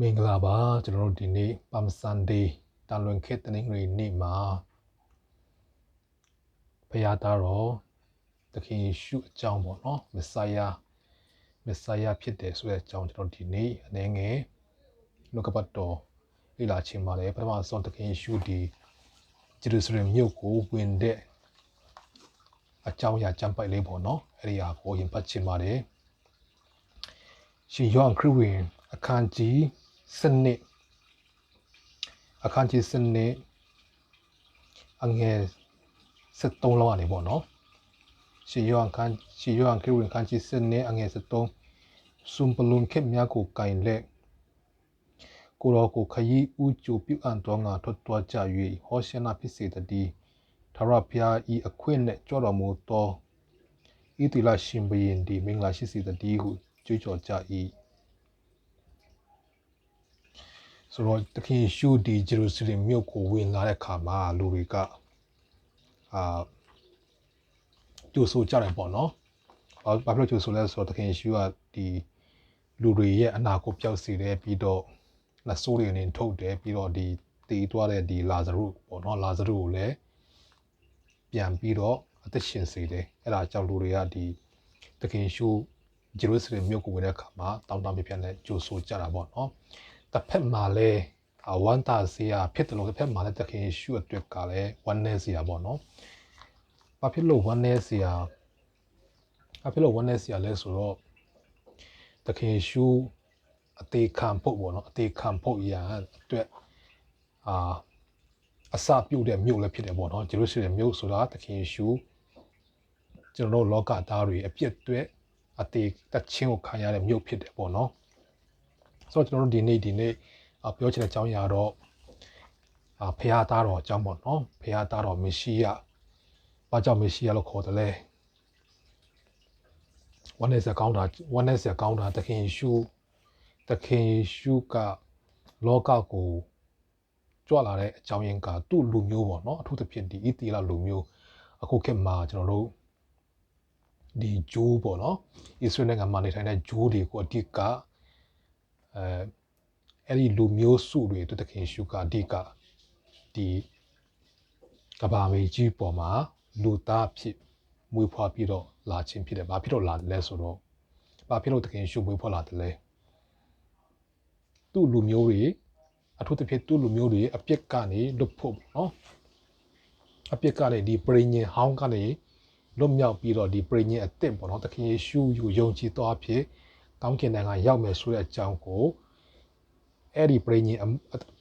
မင်္ဂလာပါကျွန်တော်တို့ဒီနေ့ပမ်ဆန်ဒေးတာလွန်ခေတ်တနင်္ဂနွေနေ့မှာဘုရားသားတော်သခင်ယေရှုအကြောင်းပေါ့နော်မက်ဆိုင်ယာမက်ဆိုင်ယာဖြစ်တယ်ဆိုတဲ့အကြောင်းကျွန်တော်ဒီနေ့အနေငယ်နှုတ်ကပတ်တော်လေ့လာခြင်းပါတယ်ပထမဆုံးသခင်ယေရှုဒီဂျေရုဆလင်မြို့ကိုဝင်တဲ့အကြောင်းအရာကြံပိုက်လေးပေါ့နော်အဲ့ဒီဟာကိုရင်ပတ်ခြင်းပါတယ်ရှင်ယောဟန်ခရစ်ဝင်အခန်းကြီး စနစ်အခန်းကြီးစနစ်အငယ်73လောက်ကနေပေါ့နော်ရှေယောဟန်ခန်းရှေယောဟန်ခရစ်ဝင်ခန်းကြီးစနစ်အငယ်73စွန်ပလွန်ခက်မြကိုကင်လက်ကိုရောကိုခရီးဥကျူပြုအန်တော်ငါထွက်သွားကြ၍ဟောရှနာဖြစ်စေတည်းထာဝရဘုရားဤအခွင့်နဲ့ကြောတော်မူသောဤတိလရှင်ဘရင်ဒီမင်္ဂလာရှိစေတည်းဟုကြွေးကြော်ကြ၏ ဆိုတော့တခင်ရှုဒီဂျေရုဆလင်မြို့ကိုဝင်လာတဲ့ခါမှာလူတွေကအာကြိုးဆိုကြတယ်ပေါ့နော်။ဘာဖြစ်လို့ကြိုးဆိုလဲဆိုတော့တခင်ရှုကဒီလူတွေရဲ့အနာကိုပျောက်စေတယ်ပြီးတော့လက်ဆိုးတွေအနေထုတ်တယ်ပြီးတော့ဒီတည်သွားတဲ့ဒီလာဇရုပေါ့နော်လာဇရုကိုလည်းပြန်ပြီးတော့အသက်ရှင်စေတယ်။အဲ့ဒါကြောင့်လူတွေကဒီတခင်ရှုဂျေရုဆလင်မြို့ကိုဝင်တဲ့ခါမှာတောင်းတမြပြန်နဲ့ကြိုးဆိုကြတာပေါ့နော်။ တစ်ဖက်မှာလည်းအဝမ်းသာစရာဖြစ်တယ်လို့တစ်ဖက်မှာလည်းတခင်ယေရှုအတွက်ကလည်းဝမ်းနည်းစရာပေါ့နော်။ဘာဖြစ်လို့ဝမ်းနည်းစရာဘာဖြစ်လို့ဝမ်းနည်းစရာလဲဆိုတော့တခင်ယေရှုအသေးခံဖို့ပေါ့နော်အသေးခံဖို့ရအတွက်အာအစပြုတ်တဲ့မြို့လည်းဖြစ်တယ်ပေါ့နော်ဂျေရုဆလင်မြို့ဆိုတာတခင်ယေရှုကျွန်တော်တို့လောကသားတွေအပြစ်တွေအသေးတချင်းကိုခံရတဲ့မြို့ဖြစ်တယ်ပေါ့နော်။ ဆိုတော့ကျွန်တော်တို့ဒီနေ့ဒီနေ့ပြောချင်တဲ့အကြောင်းအရာတော့အာဖះသားတော်အကြောင်းပေါ့နော်ဖះသားတော်မရှိယဘာကြောင့်မရှိယလို့ခေါ်တယ်လဲဝမ်းနဲ့စကောင်းတာဝမ်းနဲ့စကောင်းတာသခင်ယေရှုသခင်ယေရှုကလောကကိုကြွလာတဲ့အကြောင်းရင်းကသူ့လူမျိုးပေါ့နော်အထူးသဖြင့်ဒီဣသီလလူမျိုးအခုခေတ်မှာကျွန်တော်တို့ဒီဂျိုးပေါ့နော်ဣသရေလနိုင်ငံမှာနေထိုင်တဲ့ဂျိုးတွေကိုအဓိက အဲအဲ့ဒီလူမျိုးစုတွေတသခင်ရှုကအဓိကဒီကဘာမေကြီးပေါ်မှာလူသားဖြစ်မွေးဖွားပြီးတော့လာခြင်းဖြစ်တယ်။ဘာဖြစ်လို့လာတယ်လဲဆိုတော့ဘာဖြစ်လို့သခင်ရှုမွေးဖွားလာတယ်လဲ။သူ့လူမျိုးတွေအထူးသဖြင့်သူ့လူမျိုးတွေအပြစ်ကနေလွတ်ဖို့နော်။အပြစ်ကနေဒီပရိညင်ဟောင်းကနေလွတ်မြောက်ပြီးတော့ဒီပရိညင်အစ်စ်ပေါ့နော်။သခင်ယေရှုကိုယုံကြည်သွားဖြစ် ကောင်းကင်နိုင်ငံရောက်မယ်ဆိုတဲ့အကြောင်းကိုအဲ့ဒီပရိညင်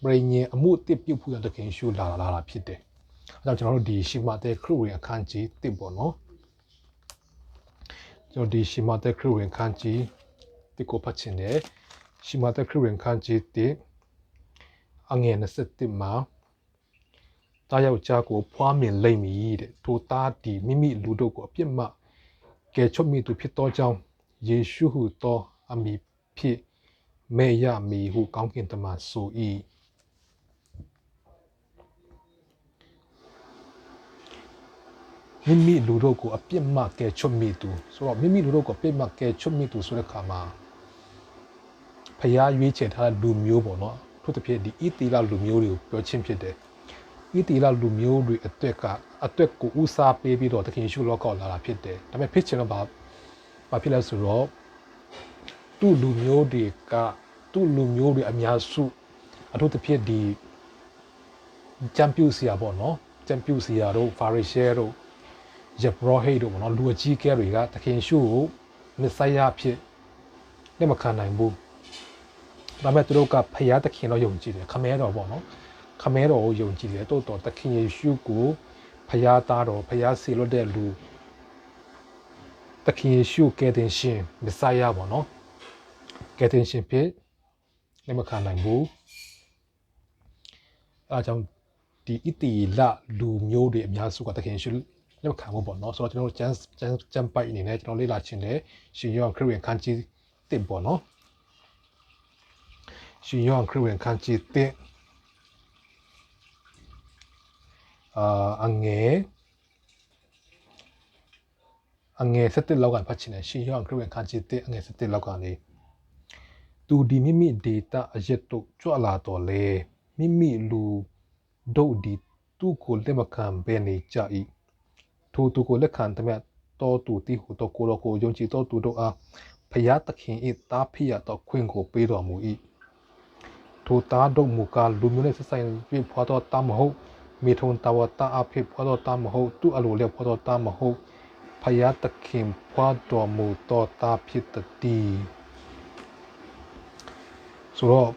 ပရိညင်အမှုအစ်ပြုတ်ဖို့ရတဲ့ခင်ရှုလာလာလာဖြစ်တယ်။အဲကြောင့်ကျွန်တော်တို့ဒီရှီမာတဲ့ခရုဝင်အခန်းကြီးတစ်ပေါ့နော်။ကျွန်တော်ဒီရှီမာတဲ့ခရုဝင်အခန်းကြီးတစ်ကိုဖတ်ချင်တယ်။ရှီမာတဲ့ခရုဝင်အခန်းကြီးတစ်အငယ်27မှာတားယောက်ျားကိုဖွားမြင်လိမ့်မည်တဲ့ထိုသားဒီမိမိလူတို့ကိုအပြစ်မှကယ်ချုပ်မိသူဖြစ်သောကြောင့်ယေရှုဟုသော အမည်ဖြင့်မေယမီဟုကောင်းကင်တမန်ဆို၏မိမိလူတို့ကိုအပြစ်မှကယ်ချွတ်မိသူဆိုတော့မိမိလူတို့ကိုအပြစ်မှကယ်ချွတ်မိသူဆိုတဲ့ခါမှာဖျားရွေးချယ်ထားတဲ့လူမျိုးပေါ့နော်ထို့တစ်ဖြစ်ဒီဣတိလလူမျိုးတွေကိုပြောချင်းဖြစ်တယ်ဣတိလလူမျိုးတွေအတွက်ကအအတွက်ကိုဥစားပေးပြီးတော့တခင်ရှုလောကောလာတာဖြစ်တယ်ဒါပေမဲ့ဖြစ်ချင်တော့ဘာဘာဖြစ်လဲဆိုတော့ သူ့လူမျိုးတွေကသူ့လူမျိုးတွေအများစုအထူးသဖြင့်ဒီချန်ပီယံစီယာပေါ့နော်ချန်ပီယံစီယာတို့ဖာရီရှဲတို့ယဘရောဟိတ်တို့ပေါ့နော်လူအကြီးကဲတွေကတခင်ရှုကိုမစ်ဆိုင်ယာဖြစ်လက်မခံနိုင်ဘူးဒါပေမဲ့သူတို့ကဖယားတခင်တော့ယုံကြည်တယ်ခမဲတော်ပေါ့နော်ခမဲတော်ကိုယုံကြည်တယ်တိုးတော်တခင်ယေရှုကိုဖယားသားတော်ဖယားစီလွတ်တဲ့လူသခင်ယေရှုကယ်တင်ရှင်မက်ဆိုင်ယာပေါ့နော် ကယ်တင်ရှင်ဖြစ်လက်မခံနိုင်ဘူးအဲအကြောင်းဒီဣတိလလူမျိုးတွေအများစုကသခင်ယေရှုလက်မခံဘူးပေါ့နော်ဆိုတော့ကျွန်တော်တို့ကျမ်းကျမ်းကျမ်းပိုက်အနေနဲ့ကျွန်တော်လေ့လာခြင်းနဲ့ရှင်ယောဟန်ခရစ်ဝင်ခန်းကြီးတစ်ပေါ့နော်ရှင်ယောဟန်ခရစ်ဝင်ခန်းကြီးတစ်အာအငယ်အငယ်7လောက်ကန်ဖတ်ချင်တယ်ရှင်ယောဟန်ခရစ်ဝင်ခန်းကြီး1အငယ်7လောက်ကနေ သူဒီမိမိဒေတာအရက်တို့ကြွလာတော်လေမိမိလူဒုတ်ဒီသူကိုလက်မခံဘဲနေကြ၏ထိုသူကိုလက်ခံသည်မြတ်တော်သူတိဟုတော်ကိုယ်တော်ကိုယုံကြည်တော်သူတို့အားဖျားသခင်၏တားဖြစ်ရသောခွင့်ကိုပေးတော်မူ၏ထိုသားတို့မူကားလူမျိုးနှင့်ဆက်ဆိုင်ပြဖွာသောတာမဟုတ်မိထုံတဝတာအဖြစ်ဖွာသောတာမဟုတ်သူအလိုလည်းဖွာသောတာမဟုတ်ဖျားသခင်ဖွာတော်မူသောတာဖြစ်တည် ဆိုတော့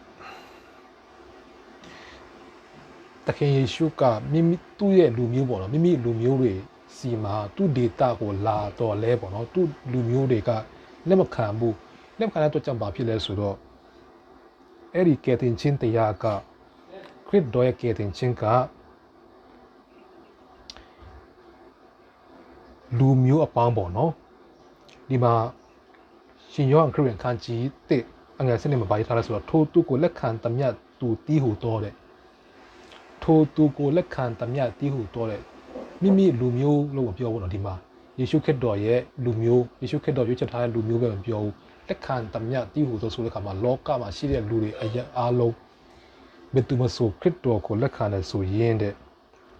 တခင်ယေရှုကမိမိသူ့ရဲ့လူမျိုးပေါ့နော်မိမိလူမျိုးတွေစီမှာသူ့ဒေတာကိုလာတော့လဲပေါ့နော်သူ့လူမျိုးတွေကလက်မခံဘူးလက်မခံတဲ့အတွက်ကြောင့်ဘာဖြစ်လဲဆိုတော့အဲ့ဒီကယ်တင်ချင်းတရားကခရစ်တော်ရဲ့ကယ်တင်ချင်းကလူမျိုးအပေါင်းပေါ့နော်ဒီမှာရှင်ယောဟန်ခရစ်ဝင်ခန်းကြီးတစ် အငယ်စနစ်မှာပါထားလဲဆိုတော့ထိုသူကိုလက်ခံတမျှသူတီးဟူတော်တဲ့ထိုသူကိုလက်ခံတမျှတီးဟူတော်တဲ့မိမိလူမျိုးလို့ပြောဖို့တော့ဒီမှာယေရှုခရစ်တော်ရဲ့လူမျိုးယေရှုခရစ်တော်ရွေးချယ်ထားတဲ့လူမျိုးပဲမပြောဘူးလက်ခံတမျှတီးဟူတော်ဆိုတဲ့ခါမှာလောကမှာရှိတဲ့လူတွေအရာအားလုံးဘယ်သူမဆိုခရစ်တော်ကိုလက်ခံတယ်ဆိုရင်တဲ့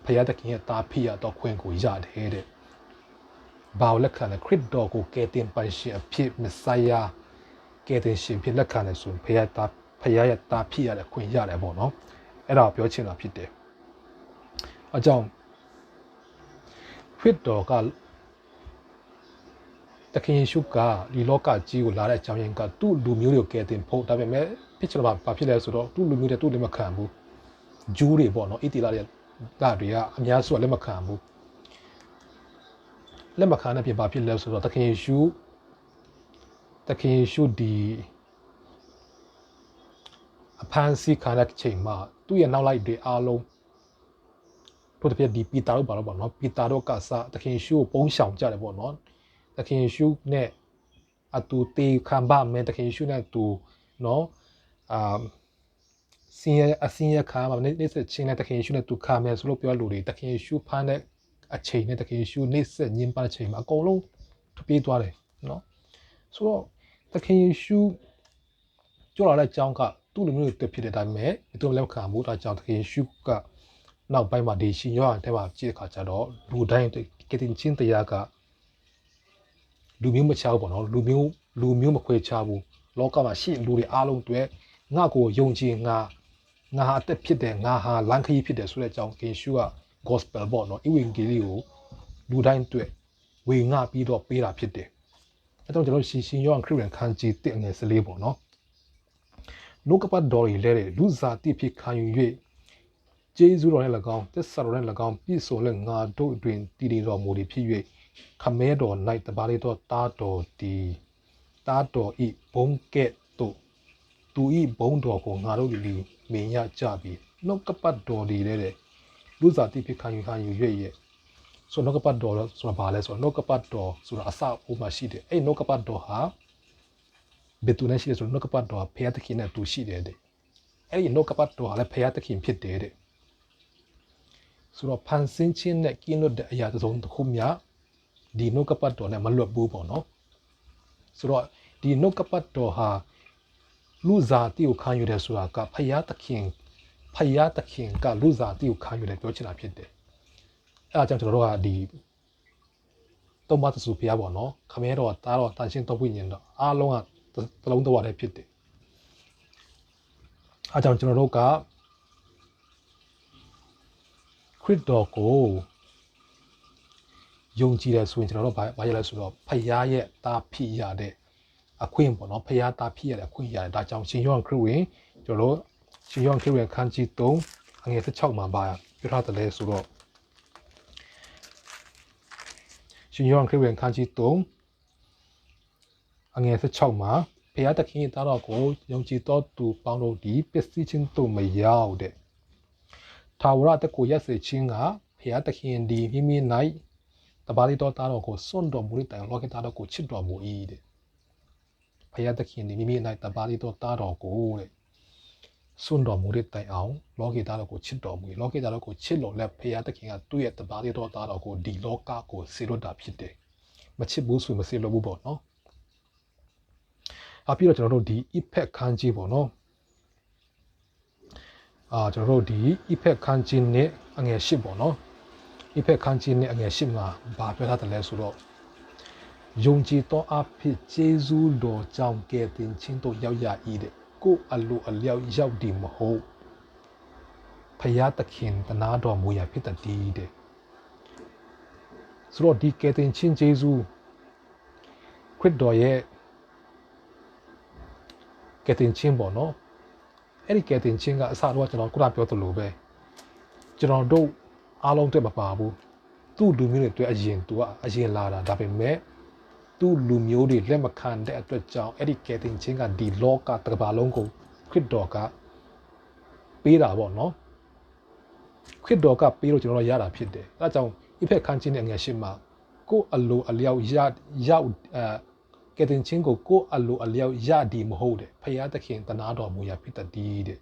ဖခင်တခင်ရဲ့တာဖိရတော့ခွင့်ကိုရတယ်တဲ့ဘာလက်ခံလဲခရစ်တော်ကိုကယ်တင်ပိုင်ရှင်အဖြစ်မဆိုင်ယာ ကယ်တင်ရှင်ဖြစ်လက်ခံတယ်ဆိုရင်ဖခင်တာဖခင်ရဲ့တာဖိရတဲ့ခွင့်ရတယ်ပေါ့နော်အဲ့ဒါကိုပြောချင်တာဖြစ်တယ်အကြောင်းခရစ်တော်ကတခင်ယေရှုကဒီလောကကြီးကိုလာတဲ့အကြောင်းရင်းကသူ့လူမျိုးတွေကိုကယ်တင်ဖို့ဒါပေမဲ့ဖြစ်ချင်တာဘာဖြစ်လဲဆိုတော့သူ့လူမျိုးတွေသူ့လက်မခံဘူးဂျူးတွေပေါ့နော်အီတီလာတွေဒါတွေကအများစုကလက်မခံဘူးလက်မခံတဲ့ပြင်ဘာဖြစ်လဲဆိုတော့တခင်ယေရှု တခင်ယေရှုဒီအဖန်စီခံတဲ့ချိန်မှာသူ့ရဲ့နောက်လိုက်တွေအားလုံးတို့တစ်ပြက်ဒီပီတာတို့ပါတော့ပေါ့နော်ပီတာတို့ကစားတခင်ယေရှုကိုပုံးဆောင်ကြတယ်ပေါ့နော်တခင်ယေရှုနဲ့အတူတေခံပါမယ်တခင်ယေရှုနဲ့အတူနော်အာစင်ရအစင်ရခါမှာနေစချင်းနဲ့တခင်ယေရှုနဲ့တူခါမယ်ဆိုလို့ပြောလူတွေတခင်ယေရှုဖမ်းတဲ့အချိန်နဲ့တခင်ယေရှုနေဆက်ညင်ပါတဲ့အချိန်မှာအကုန်လုံးထပြေးသွားတယ်နော်ဆိုတော့ တခင်ယေရှုကြောက်လာတဲ့အကြောင်းကသူ့လူမျိုးတွေဖြစ်တဲ့ဒါပေမဲ့ဒီတော့လက်ခံမှုဒါကြောင့်တခင်ယေရှုကနောက်ပိုင်းမှာဒီရှင်ရောတဲ့မှာကြည့်တဲ့ခါကျတော့လူတိုင်းကတင်ချင်းတရားကလူမျိုးမချဘူးပေါ့နော်လူမျိုးလူမျိုးမခွဲခြားဘူးလောကမှာရှိလူတွေအားလုံးတွေငါ့ကိုယုံကြည်ငါငါဟာအသက်ဖြစ်တယ်ငါဟာလမ်းခရီးဖြစ်တယ်ဆိုတဲ့အကြောင်းကင်ရှုက gospel ပေါ့နော်အဝင်ဂေလိကိုလူတိုင်းတွေ့ဝေငှပြီးတော့ပေးတာဖြစ်တယ် အဲတော့ကျွန်တော်ရှင်ရှင်ယောဟန်ခရစ်ဝင်ခန်းကြီးတစ်အငယ်၁၄ပေါ့နော်နှုတ်ကပတ်တော်ကြီးလဲတဲ့လူစားတိဖြစ်ခံယူ၍ကျေးဇူးတော်နဲ့၎င်းသစ္စာတော်နဲ့၎င်းပြည့်စုံလက်ငါတို့တွင်တည်တည်တော်မူသည်ဖြစ်၍ခမဲတော်၌တပါးလေးတော့တားတော်ဒီတားတော်ဤဘုံကဲ့သို့သူဤဘုံတော်ကိုငါတို့ဒီမင်းရကြပြီနှုတ်ကပတ်တော်ဒီလဲတဲ့လူစားတိဖြစ်ခံယူခံယူ၍ရဲ့ ဆိုနှုတ်ကပတ်တော်ဆိုတာဘာလဲဆိုတော့နှုတ်ကပတ်တော်ဆိုတာအစအိုးမှာရှိတယ်အဲ့နှုတ်ကပတ်တော်ဟာဘယ်သူနဲ့ရှိလဲဆိုတော့နှုတ်ကပတ်တော်ဖခင်သခင်နဲ့တူရှိတယ်တဲ့အဲ့ဒီနှုတ်ကပတ်တော်ကလည်းဖခင်သခင်ဖြစ်တယ်တဲ့ဆိုတော့ဖန်ဆင်းခြင်းနဲ့ကင်းလွတ်တဲ့အရာတစ်စုံတစ်ခုများဒီနှုတ်ကပတ်တော်နဲ့မလွတ်ဘူးပေါ့နော်ဆိုတော့ဒီနှုတ်ကပတ်တော်ဟာလူစားတိကိုခံယူတယ်ဆိုတာကဖခင်သခင်ဖယားသခင်ကလူစားတိကိုခံယူတယ်ပြောချင်တာဖြစ်တယ် အဲအကြောင်းကျွန်တော်တို့ကဒီတုံးမတဆူဖျားပေါ့နော်ခမဲတော်တားတော်တန်ရှင်းတော့ဝိညာဉ်တော့အားလုံးကတလုံးတော့လည်းဖြစ်တယ်အဲကြောင့်ကျွန်တော်တို့ကခရစ်တော်ကိုယုံကြည်တယ်ဆိုရင်ကျွန်တော်တို့ဘာရလဲဆိုတော့ဖယားရဲ့တာဖြစ်ရတဲ့အခွင့်ပေါ့နော်ဖယားတာဖြစ်ရတဲ့အခွင့်ရတယ်ဒါကြောင့်ရှင်ယောဟန်ခရစ်ဝင်ကျွန်တော်တို့ရှင်ယောဟန်ခရစ်ဝင်ခန်းကြီး3အငယ်16မှာပါပြောထားတယ်လဲဆိုတော့ ရှင်ယောဟန်ခရစ်ဝင်ခန်းကြီး3အငယ်16မှာဘုရားသခင်သားတော်ကိုယုံကြည်တော်သူပေါင်းတို့ဒီပစ္စည်းချင်းတို့မရောက်တဲ့ထာဝရတကူရက်စေခြင်းကဘုရားသခင်ဒီမိမိ၌တပါးလေးတော်သားတော်ကိုစွန့်တော်မူတဲ့တိုင်လောကသားတော်ကိုချစ်တော်မူ၏တဲ့ဘုရားသခင်ဒီမိမိ၌တပါးလေးတော်သားတော်ကိုတဲ့ စွန့်တော်မူတဲ့တိုင်အောင်လောကီသားတော်ကိုချစ်တော်မူလောကီသားတော်ကိုချစ်လို့လက်ဖရာသခင်ကသူ့ရဲ့တပါးလေးတော်သားတော်ကိုဒီလောကကိုဆေလွတ်တာဖြစ်တယ်မချစ်ဘူးဆိုရင်မဆေလွတ်ဘူးပေါ့နော်အပြီးတော့ကျွန်တော်တို့ဒီ effect ခန်းကြီးပေါ့နော်အာကျွန်တော်တို့ဒီ effect ခန်းကြီးနဲ့အငယ်ရှစ်ပေါ့နော် effect ခန်းကြီးနဲ့အငယ်ရှစ်မှာဘာပြောထားတယ်လဲဆိုတော့ယုံကြည်သောအဖြစ်ကျေးဇူးတော်ကြောင့်ကဲ့တင်ခြင်းတို့ရောက်ရ၏တဲ့ ကိုယ်အလိုအလျောက်ရောက်ဒီမဟုတ်ဖယားသခင်တနာတော်မူရာဖြစ်တည်တဲ့ဆိုတော့ဒီကဲ့တင်ခြင်းကျေးဇူးခရစ်တော်ရဲ့ကဲတင်ချင်းပေါ့နော်အဲ့ဒီကဲတင်ချင်းကအစတော့ကျွန်တော်ခုနပြောသလိုပဲကျွန်တော်တို့အားလုံးတက်မပါဘူးသူ့လူမျိုးတွေအတွက်အရင်သူကအရင်လာတာဒါပေမဲ့ သူ့လူမျိုးတွေလက်မခံတဲ့အတွက်ကြောင့်အဲ့ဒီကဲတင်ချင်းကဒီလောကတစ်ကမ္ဘာလုံးကိုခရစ်တော်ကပေးတာပေါ့နော်ခရစ်တော်ကပေးလို့ကျွန်တော်တို့ရတာဖြစ်တယ်အဲဒါကြောင့်အဖက်ခန်းချင်းတဲ့ငယ်ရှိမှာကိုယ်အလိုအလျောက်ရရောက်အဲကယ်တင်ချင်းကိုကိုယ်အလိုအလျောက်ရဒီမဟုတ်တဲ့ဖရာသခင်တနာတော်မူရာဖြစ်တည်တဲ့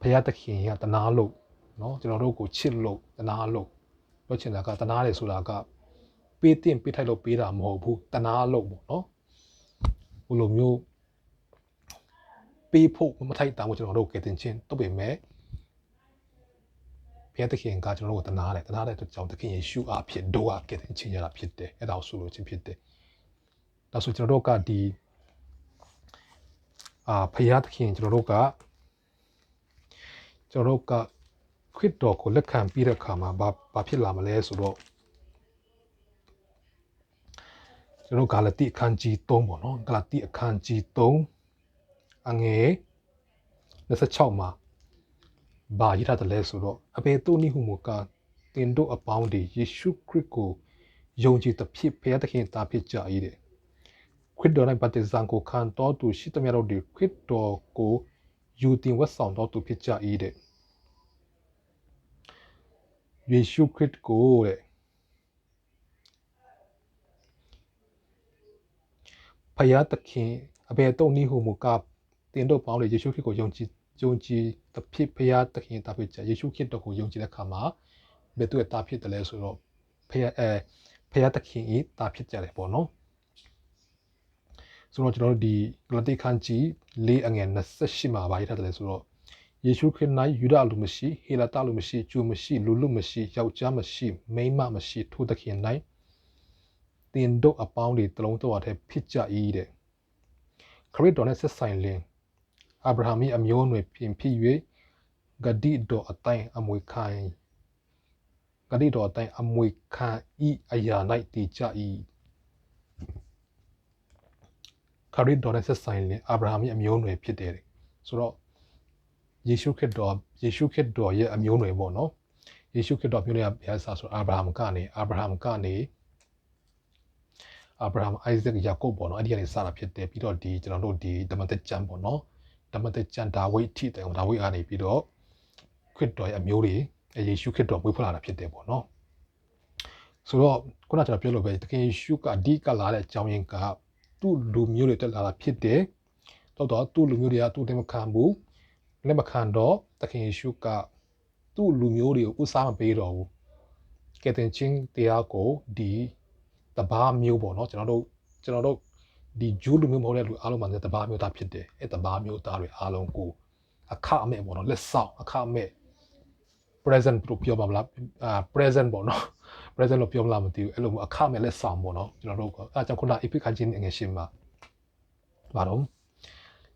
ဖရာသခင်ကတနာလို့เนาะကျွန်တော်တို့ကိုချစ်လို့တနာလို့ပြောချင်တာကတနာတယ်ဆိုတာက ပေးတင်ပေးထိုက်လို့ပေးတာမဟုတ်ဘူးတနာလို့ပေါ့နော်ဟိုလိုမျိုးပေးဖို့မထိုက်တာကိုကျွန်တော်တို့ကယ်တင်ခြင်းတော့ပေမဲ့ဘုရားသခင်ကကျွန်တော်တို့ကိုတနာတယ်တနာတဲ့အတွက်ကြောင့်သခင်ယေရှုအားဖြင့်တို့ကကယ်တင်ခြင်းရတာဖြစ်တယ်အဲ့ဒါကိုဆိုလိုခြင်းဖြစ်တယ်ဒါဆိုကျွန်တော်တို့ကဒီအာဘုရားသခင်ကျွန်တော်တို့ကကျွန်တော်တို့ကခရစ်တော်ကိုလက်ခံပြီးတဲ့အခါမှာဘာဘာဖြစ်လာမလဲဆိုတော့ ကျွန်တော်ဂါလတိအခန်းကြီး3ပေါ့နော်ဂါလတိအခန်းကြီး3အငယ်26မှာဘာရထားတယ်လဲဆိုတော့အဘေတို့နိဟုမူကတင်တို့အပေါင်းဒီယေရှုခရစ်ကိုယုံကြည်သဖြင့်ဘုရားသခင်သားဖြစ်ကြ၏တဲ့ခရစ်တော်၌ဗတ္တိဇံကိုခံတော်သူရှိသမျှတို့ဒီခရစ်တော်ကိုယူတင်ဝတ်ဆောင်တော်သူဖြစ်ကြ၏တဲ့ယေရှုခရစ်ကိုတဲ့ ဖယားသခင်အဘယ်တော့နိဟုမူကတင်တို့ပေါင်းလေယေရှုခရစ်ကိုယုံကြည်ယုံကြည်သဖြင့်ဖယားသခင်တာဖြစ်ကြယေရှုခရစ်တော်ကိုယုံကြည်တဲ့အခါမှာဘယ်သူရဲ့တာဖြစ်တယ်လဲဆိုတော့ဖယားအဲဖယားသခင်ဤတာဖြစ်ကြတယ်ပေါ့နော်ဆိုတော့ကျွန်တော်တို့ဒီဂလတိခန်းကြီး၄အငယ်28မှာပါရထားတယ်ဆိုတော့ယေရှုခရစ်၌ယူဒလူမရှိဟေလတလူမရှိဂျူမရှိလူလူမရှိယောက်ျားမရှိမိန်းမမရှိထိုသခင်၌ တင်တို့အပေါင်းတွေတလုံးတော်တဲ့ဖြစ်ကြ၏တဲ့ခရစ်တော်နဲ့ဆက်ဆိုင်လင်အာဗြဟံ၏အမျိုးအနွယ်ပြင်ဖြစ်၍ဂတိတော်အတိုင်းအမွေခံဂတိတော်အတိုင်းအမွေခံဤအရာ၌တည်ကြ၏ခရစ်တော်နဲ့ဆက်ဆိုင်လင်အာဗြဟံ၏အမျိုးအနွယ်ဖြစ်တယ်ဆိုတော့ယေရှုခရစ်တော်ယေရှုခရစ်တော်ရဲ့အမျိုးအနွယ်ပေါ့နော်ယေရှုခရစ်တော်မျိုးနဲ့ဘယ်ဆာဆိုအာဗြဟံကနေအာဗြဟံကနေ အာဗြဟံအိုက်ဇက်ယာကုပ်ပေါ့နော်အဲ့ဒီကနေစတာဖြစ်တယ်ပြီးတော့ဒီကျွန်တော်တို့ဒီဓမ္မသက်ကျမ်းပေါ့နော်ဓမ္မသက်ကျမ်းဒါဝိဒ်ထိတယ်ဒါဝိဒ်ကနေပြီးတော့ခရစ်တော်ရဲ့အမျိုးတွေယေရှုခရစ်တော်မွေးဖွားလာတာဖြစ်တယ်ပေါ့နော်ဆိုတော့ခုနကကျွန်တော်ပြောလို့ပဲတကယ်ယေရှုကအဓိကလာတဲ့အကြောင်းရင်းကသူ့လူမျိုးတွေတက်လာတာဖြစ်တယ်တော့တော့သူ့လူမျိုးတွေကသူ့တင်မခံဘူးလက်မခံတော့တခင်ယေရှုကသူ့လူမျိုးတွေကိုဥစားမပေးတော့ဘူးကယ်တင်ချင်းတရားကိုဒီ တဘာမျိုးပေါ့နော်ကျွန်တော်တို့ကျွန်တော်တို့ဒီဂျူးလူမျိုးမဟုတ်တဲ့လူအားလုံးမှာတဘာမျိုးသားဖြစ်တယ်အဲတဘာမျိုးသားတွေအားလုံးကိုအခအမဲ့ပေါ့နော်လက်ဆောင်အခအမဲ့ present လို့ပြောပါမလားအာ present ပေါ့နော် present လို့ပြောမလားမသိဘူးအဲ့လိုအခမဲ့လက်ဆောင်ပေါ့နော်ကျွန်တော်တို့ကအဲကြောင့်ခုန epic ခန်းချင်းငယ်ရှင်းမှာဘာတော့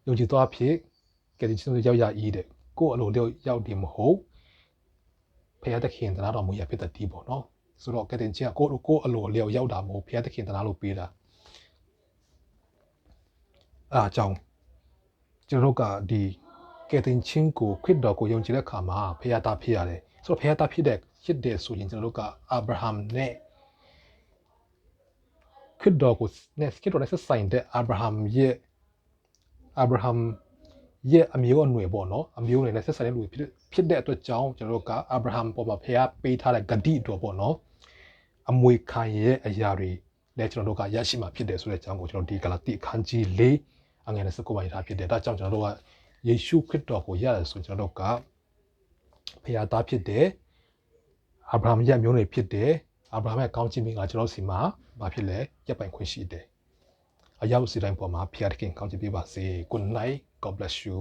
ယုံကြည်သွားဖြစ်ကယ်တင်ခြင်းရောက်ရဤတဲ့ကိုယ်အလိုလျောက်ရောက်တယ်မဟုတ်ဖခင်သခင်တရားတော်မူရဖြစ်တဲ့ဒီပေါ့နော် ဆိုတော့ကယ်တင်ခြင်းကကိုယ်ကိုယ်အလိုလျောက်ရောက်တာမဟုတ်ဖခင်သခင်တရားလို့ပေးတာအားကြောင့်ကျွန်တော်တို့ကဒီကယ်တင်ခြင်းကိုခရစ်တော်ကိုယုံကြည်တဲ့အခါမှာဖခင်သားဖြစ်ရတယ်ဆိုတော့ဖခင်သားဖြစ်တဲ့ဖြစ်တဲ့ဆိုရင်ကျွန်တော်တို့ကအာဗြဟံနဲ့ခရစ်တော်ကိုနဲ့ခရစ်တော်နဲ့ဆက်ဆိုင်တဲ့အာဗြဟံရဲ့အာဗြဟံရဲ့အမျိုးအနွယ်ပေါ့နော်အမျိုးအနွယ်နဲ့ဆက်ဆိုင်တဲ့လူဖြစ်ဖြစ်တဲ့အတွက်ကြောင့်ကျွန်တော်တို့ကအာဗြဟံပေါ်မှာဖခင်ပေးထားတဲ့ဂတိတော်ပေါ့နော် အမွေခံရဲ့အရာတွေလည်းကျွန်တော်တို့ကရရှိမှာဖြစ်တယ်ဆိုတဲ့အကြောင်းကိုကျွန်တော်ဒီဂလာတိအခန်းကြီး၄အငယ်29မှာရေးထားဖြစ်တယ်ဒါကြောင့်ကျွန်တော်တို့ကယေရှုခရစ်တော်ကိုရတယ်ဆိုကျွန်တော်တို့ကဖခင်သားဖြစ်တယ်အာဗြဟံရဲ့မျိုးနွယ်ဖြစ်တယ်အာဗြဟံရဲ့ကောင်းချီးမင်္ဂလာကျွန်တော်စီမှာဘာဖြစ်လဲရပ်ပိုင်ခွင့်ရှိတယ်အရောက်စီတိုင်းပေါ်မှာဖျားတခင်ကောင်းချီးပေးပါစေ good night god bless you